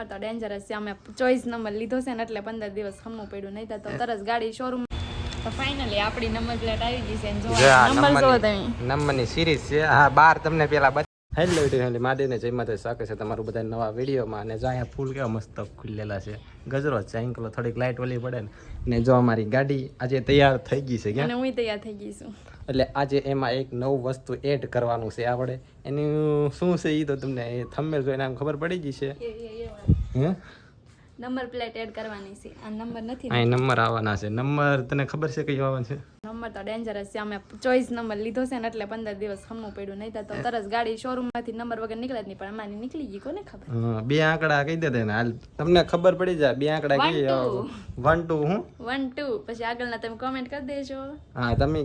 Number તો dangerous છે. અમે ચોઈસ નંબર લીધો છે ને એટલે પંદર દિવસ ખમવું પડ્યું. નહીં તો તરત ગાડી શોરૂમ તો ફાઇનલી આપણી નંબર પ્લેટ આવી ગઈ છે ને જો જો આ નંબર જો તમે. નંબરની નંબરની સિરીઝ છે. હા બાર તમને પેલા બતા હેલો વીડિયો માદેને જય માતા સ્વાગત છે તમારું બધા નવા વિડીયોમાં. અને જો અહીંયા ફૂલ કેવા મસ્ત ખુલેલા છે. ગજરો છે. થોડીક લાઇટ ઓલી પડે ને. જો અમારી ગાડી આજે તૈયાર થઈ ગઈ છે અને હું તૈયાર થઈ ગઈ છું. એટલે આજે એમાં એક નવું વસ્તુ એડ કરવાનું છે આપણે એનું શું છે એ તો તમને એ જોઈને આમ ખબર પડી ગઈ છે. હે નંબર પ્લેટ એડ કરવાની છે. આ નંબર નથી અહીં નંબર આવવાના છે. નંબર તને ખબર છે કયો આવવાનો છે? નંબર તો ડેન્જરસ છે. અમે ચોઈસ નંબર લીધો છે ને એટલે પંદર દિવસ ખમવું પડ્યું. નહીં તો તરત ગાડી શોરૂમમાંથી નંબર વગર નીકળે જ નહીં. પણ અમારી નીકળી ગઈ કોને ખબર? બે આંકડા કહી દે ને. હાલ તમને ખબર પડી જાય બે આંકડા કહી. વન ટુ હું? વન ટુ પછી આગળના તમે કોમેન્ટ કરી દેજો. હા તમે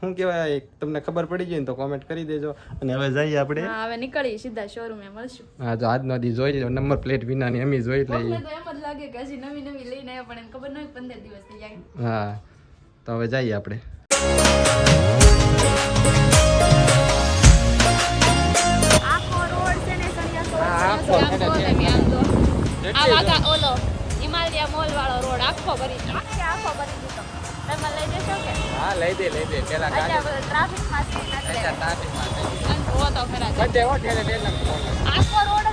શું કહેવાય તમને ખબર પડી ગઈ ને તો કોમેન્ટ કરી દેજો. અને હવે જઈએ આપણે. હા હવે નીકળી સીધા શોરૂમે મળશું. હા તો આજનો દી જોઈ લો નંબર પ્લેટ વિનાની અમે જોઈ લઈએ. એમ જ લાગે કે હજી નવી નવી લઈને આવ્યા પણ એને ખબર ન હોય પંદર દિવસ થઈ જાય. હા તો હવે જઈએ આપણે. આખો રોડ છે ને સણિયા હા, આખો આમ છે ને, જો છે. તમે આમ જો જેટલી આ વાગા ઓલો હિમાલયા મોલ વાળો રોડ આખો ભરી આખો ભરી દીધો. લઈ જશો કે? હા લઈ દે લઈ પેલા ટ્રાફિકમાં. આખો રોડ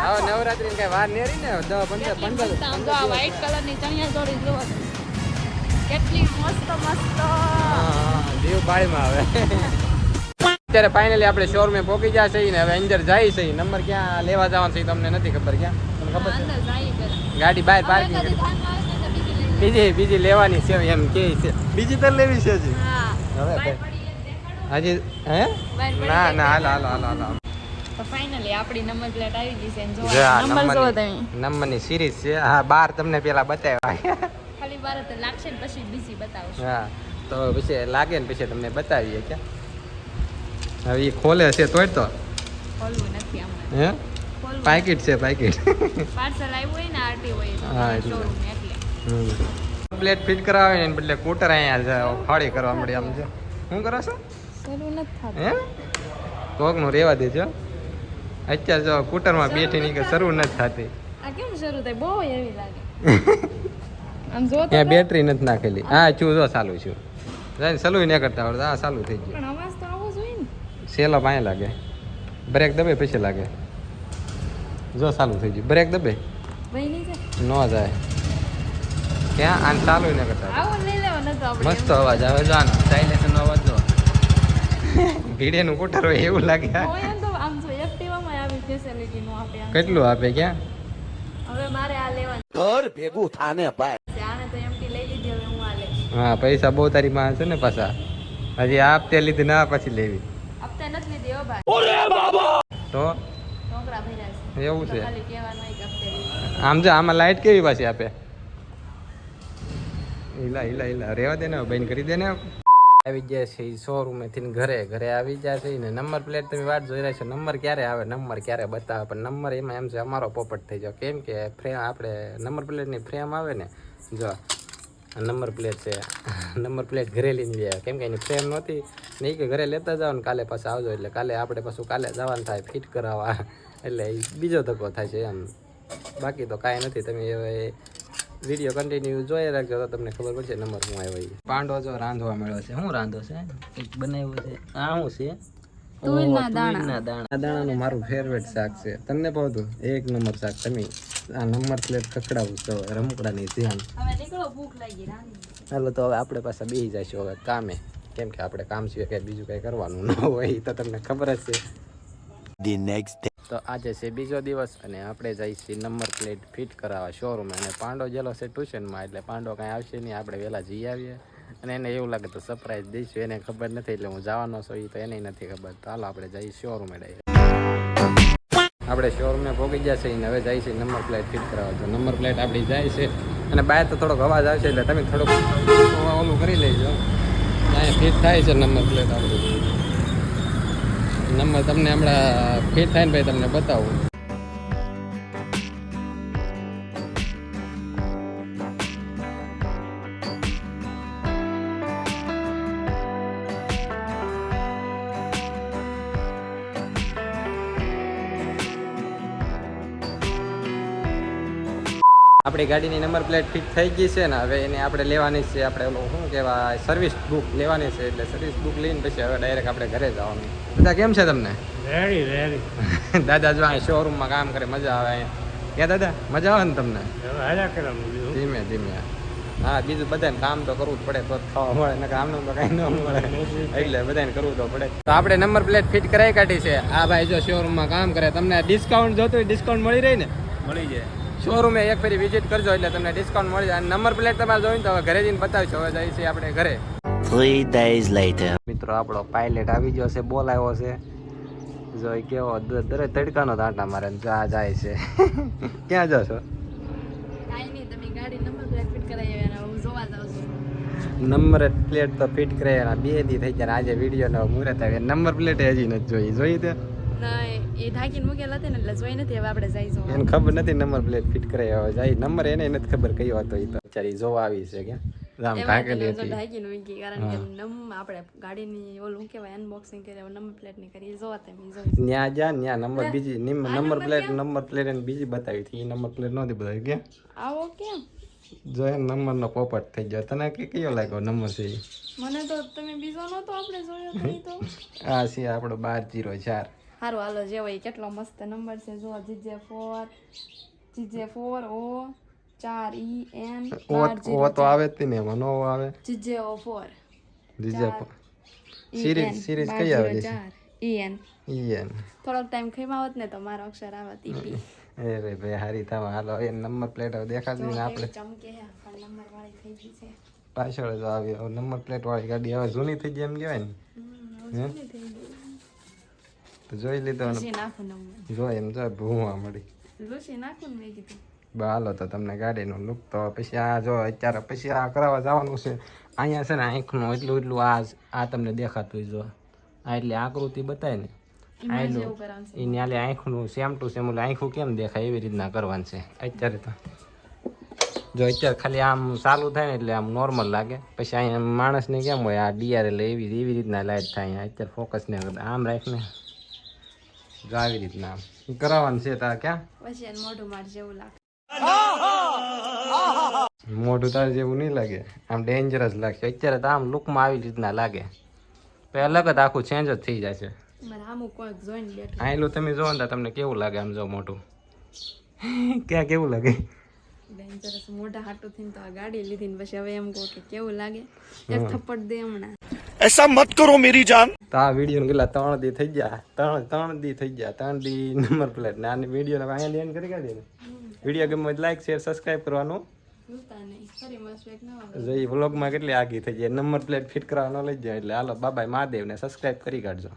હવે નવરાત્રી કઈ વાર નેરી ને દસ પંદર પંદર આ વ્હાઈટ કલરની ચણિયા ચોળી જુઓ કેટલી મસ્ત મસ્ત. દીવ પાળીમાં આવે. અત્યારે ફાઇનલી આપણે શોરૂમે પહોંચી ગયા છે ને હવે અંદર જાય છે નંબર ક્યાં લેવા જવાનું છે એ તમને નથી ખબર ક્યાં? તમને ખબર છે? ગાડી બહાર પાર્કિંગ આવે તો બીજી બીજી લેવાની છે એમ કે છે. બીજી તો લેવી છે હજી. હવે. હજી હે? ના ના હાલો હાલ હાલ હાલ. હાલ આપણી નંબર પ્લેટ આવી ગઈ છે જો નંબર જો તમે નંબરની સિરીઝ છે. હા બાર તમને પેલા બતાવ્યા. ખાલી બાર તો લાગશે ને પછી બીજી બતાવશું. હા તો પછી લાગે ને પછી તમને બતાવીએ કે. હવે એ ખોલે છે તોય તો. ખોલવું નથી હમણાં. હે? પાકીટ છે પાકીટ પાર્સલ આવ્યું હોય ને આરટી હોય હા, એટલે. પ્લેટ ફિટ કરાવે ને બદલે કૂટર અહીંયા ફાળી કરવા મળી આમ છે શું કરો છો? શરૂ નથી થતું. હે? કોકનું રહેવા દેજો. અત્યારે જો કુટરમાં બેઠી ની શરૂ નથી થતી. આ કેમ શરૂ થાય? બહુ એવી લાગે. આમ જો ત્યાં બેટરી નથી નાખેલી. હા છું જો ચાલુ છું. જાય ચાલુ ન કરતા આવડે હા ચાલુ થઈ ગયું. પણ અવાજ તો આવો જોઈએ ને. સેલો પાયે લાગે. બ્રેક દબે પછી લાગે. જો ચાલુ થઈ ગયું. બ્રેક દબે ભાઈ નહીં જાય? ન જાય. ક્યાં? આને ચાલુ ન કરતા આવો લઈ મસ્ત અવાજ આવે. જો આનો સાયલેન્સ નો અવાજ જો. ભીડેનું કુટર હોય એવું લાગે. એક્ટિવામાં નું આપે કેટલું આપે ક્યાં? હવે મારે આ લેવાનું. ઘર ભેગું થાને ભાઈ. આને તો એમટી લઈ લીધી હવે હું આ લઈશ. હા પૈસા બહુ તારી માં છે ને પાછા. હજી આપ તે લીધી ના પછી લેવી. હપ્તે નથી લીધી હો ભાઈ. તો? છોકરા ભર્યા છે. એવું છે. ખાલી કહેવાનું એક કે આમ જો આમાં લાઈટ કેવી પાછી આપે? હિલા હિલા હિલા રેવા દે ને બંધ કરી દે ને આવી ગયા છે શોરૂમે થી ઘરે ઘરે આવી જાય છે ને નંબર પ્લેટ તમે વાત જોઈ રહ્યા છો, નંબર ક્યારે આવે, નંબર ક્યારે બતાવે, પણ નંબર એમાં એમ છે અમારો પોપટ થઈ જાય કેમ કે ફ્રેમ આપણે નંબર પ્લેટની ફ્રેમ આવે ને, જો, નંબર પ્લેટ છે, નંબર પ્લેટ ઘરે લઈને ગયા કેમ કે એની ફ્રેમ નહોતી નહીં કે ઘરે લેતા જાઓ ને કાલે પાછા આવજો, એટલે કાલે આપણે પાછું કાલે જવાનું થાય ફિટ કરાવવા. એટલે બીજો ધક્કો થાય છે એમ. બાકી તો કાંઈ નથી, તમે વીડિયો કન્ટિન્યુ જોઈ રાખજો તો તમને ખબર પડશે નંબર હું આવ્યો. પાંડો જો રાંધવા મળ્યો છે. શું રાંધો છે? કંઈક બનાવ્યું છે? આ શું છે? દાણા. દાણાનું મારું ફેવરેટ શાક છે. તમને ભાવતું એક નંબર શાક. તમે આ નંબર પ્લેટ કકડાવું તો રમકડાની ધ્યાન. હવે નીકળો ભૂખ હાલો તો હવે આપણે પાસે બેસી જઈશું. હવે કામે. કેમ કે આપણે કામ સિવાય કંઈ બીજું કંઈ કરવાનું ન હોય. તો તમને ખબર જ છે. ધી નેક્સ્ટ તો આજે છે બીજો દિવસ અને આપણે છીએ નંબર પ્લેટ ફિટ કરાવવા શોરૂમ અને પાંડો જેલો છે ટ્યુશનમાં, એટલે પાંડો કાંઈ આવશે નહીં, આપણે વહેલા જઈ આવીએ. અને એને એવું લાગે તો સરપ્રાઈઝ દઈશું, એને ખબર નથી એટલે હું જવાનો છું એ તો એને નથી ખબર. તો હાલો આપણે જઈએ શોરૂમે આપણે શોરૂમે પહોંચી ગયા છે હવે જાય છે નંબર પ્લેટ ફિટ કરાવવા. તો નંબર પ્લેટ આપણી જાય છે અને બહાર તો થોડોક અવાજ આવશે એટલે તમે થોડુંક ઓલું કરી લેજો. અહીંયા ફિટ થાય છે નંબર પ્લેટ આપણી. નંબર તમને હમણાં ફિટ થાય ને ભાઈ તમને બતાવું. આપણી ગાડીની નંબર પ્લેટ ફિટ થઈ ગઈ છે ને હવે એને આપણે લેવાની છે આપણે ઓલું શું કહેવાય સર્વિસ બુક લેવાની છે એટલે સર્વિસ બુક લઈને પછી હવે ડાયરેક્ટ આપણે ઘરે જવાનું. બધા કેમ છે તમને? રેડી રેડી દાદા જો અહીં શોરૂમમાં કામ કરે મજા આવે અહીંયા ક્યાં દાદા? મજા આવે ને તમને? ધીમે ધીમે. હા બીજું બધાને કામ તો કરવું જ પડે તો ખાવા મળે ને કામનું તો કાંઈ ન મળે. એટલે બધાને કરવું તો પડે. તો આપણે નંબર પ્લેટ ફિટ કરાવી કાઢી છે. આ ભાઈ જો શોરૂમમાં કામ કરે તમને ડિસ્કાઉન્ટ જોતું હોય ડિસ્કાઉન્ટ મળી રહી ને? મળી જાય. શોરૂમે એક ફેરી વિઝિટ કરજો એટલે તમને ડિસ્કાઉન્ટ મળી જાય. નંબર પ્લેટ તમારે જોઈને તો હવે ઘરે જઈને બતાવીશું. હવે જઈએ છીએ આપણે ઘરે. થ્રી ડેઝ લેટર મિત્રો આપણો પાયલટ આવી ગયો છે બોલાવ્યો છે. જો એ કેવો દરેક તડકાનો દાંટા મારે જા જાય છે. ક્યાં જાશો? કાંઈ નહીં તમે ગાડી નંબર પ્લેટ ફિટ કરાવી અને હું જોવા છું. નંબર પ્લેટ તો ફિટ કરે બે દી થઈ ગયા ને આજે વીડિયો નો મુહૂર્ત આવે નંબર પ્લેટ હજી નથી જોઈ જોઈ તે? ના એ ઢાંકીને મૂકેલા હતા ને એટલે જોઈ નથી હવે આપણે જઈ જોવા એને ખબર નથી નંબર પ્લેટ ફિટ કરે હવે જાય નંબર એને નથી ખબર કયો હતો એ તો. બિચારી જોવા આવી છે કે. રામ ઢાંકેલી હતી. ઢાંકીને મૂકી કારણ કે નમ આપણે ગાડીની ઓલું કહેવાય અનબોક્સિંગ કરી નંબર પ્લેટની કરી જોવા તમે જોઈ. ન્યા જા ન્યા નંબર બીજી નિમ- નંબર પ્લેટ નંબર પ્લેટ એને બીજી બતાવી હતી. એ નંબર પ્લેટ નહોતી બતાવી કે. આવો કેમ જો એ નંબર પોપટ થઈ ગયો. તને કે કયો લાગ્યો નંબર છે મને તો તમે બીજો નહોતો આપણે જોયો તો. આ છે આપણો બાર જીરો ચાર. સારું હાલો જેવો એ કેટલો મસ્ત નંબર છે. જો GJ four GJ four O ચાર ઈ એન ઓ તો આવે જ ને એમાં નો આવે? GJ O four GJ series series કઈ આવે છે? E N. E N. થોડોક ટાઈમ ખેમાવત ને તો મારો અક્ષર આવત ઈ પી. એ રે ભાઈ હારી તમે હાલો એ નંબર પ્લેટ હવે દેખાતી ને આપણે. ચમકે હે પણ નંબર વાળી થઈ ગઈ છે. પાછળ જ આવી નંબર પ્લેટ વાળી ગાડી હવે જૂની થઈ ગઈ એમ કહેવાય ને. જોઈ લીધો જો એમ જો ભૂવા મળી. લૂસી નાખું ને મેં કીધું. બા હાલો તો તમને ગાડીનો લુક તો પછી આ જો અત્યારે પછી આ કરાવવા જવાનું છે. અહીંયા છે ને આંખનું એટલું એટલું આ આ તમને દેખાતું જો. આ એટલે આકૃતિ બતાય ને. આયલું. એટલું એવું એ ન્યાલે આંખનું સેમ ટુ સેમ ઓલું આંખું કેમ દેખાય એવી રીતના કરવાનું છે. અત્યારે તો. જો અત્યારે ખાલી આમ ચાલુ થાય ને એટલે આમ નોર્મલ લાગે. પછી અહીંયા માણસને કેમ હોય આ ડીઆર એટલે એવી એવી રીતના લાઈટ થાય. અહીંયા અત્યારે ફોકસ ને આમ રાખને જો આવી રીતના કરાવવાનું છે તાર ક્યાં? મોઢું માર જેવું લાગે. મોઢું તાર જેવું નહીં લાગે. આમ ડેન્જરસ લાગશે અત્યારે તો આમ લુકમાં આવી રીતના લાગે. તો અલગ જ આખું ચેન્જ જ થઈ જશે આયલું તમે જોવો ને તમને કેવું લાગે આમ જો મોઢું? ક્યાં કેવું લાગે? ડેન્જરસ મોઢા હાટું થઈને તો આ ગાડી લીધી ને પછી હવે એમ કહો કે કેવું લાગે? એક થપ્પડ દે હમણાં. ऐसा मत करो मेरी जान તો આ વિડીયો કેટલા ત્રણ દી થઈ ગયા ત્રણ ત્રણ દી થઈ ગયા ત્રણ દી નંબર પ્લેટ ને આની વિડીયો અહીંયા એન્ડ કરી કાઢીએ ને વિડીયો ગમે લાઈક શેર સબસ્ક્રાઈબ કરવાનું ભૂલતા નહીં ફરી મળશું એક નવા જો એ વ્લોગમાં કેટલી આગી થઈ જાય નંબર પ્લેટ ફિટ કરવા ન લઈ જાય એટલે હાલો બાબાઈ મહાદેવને સબસ્ક્રાઈબ કરી કાઢજો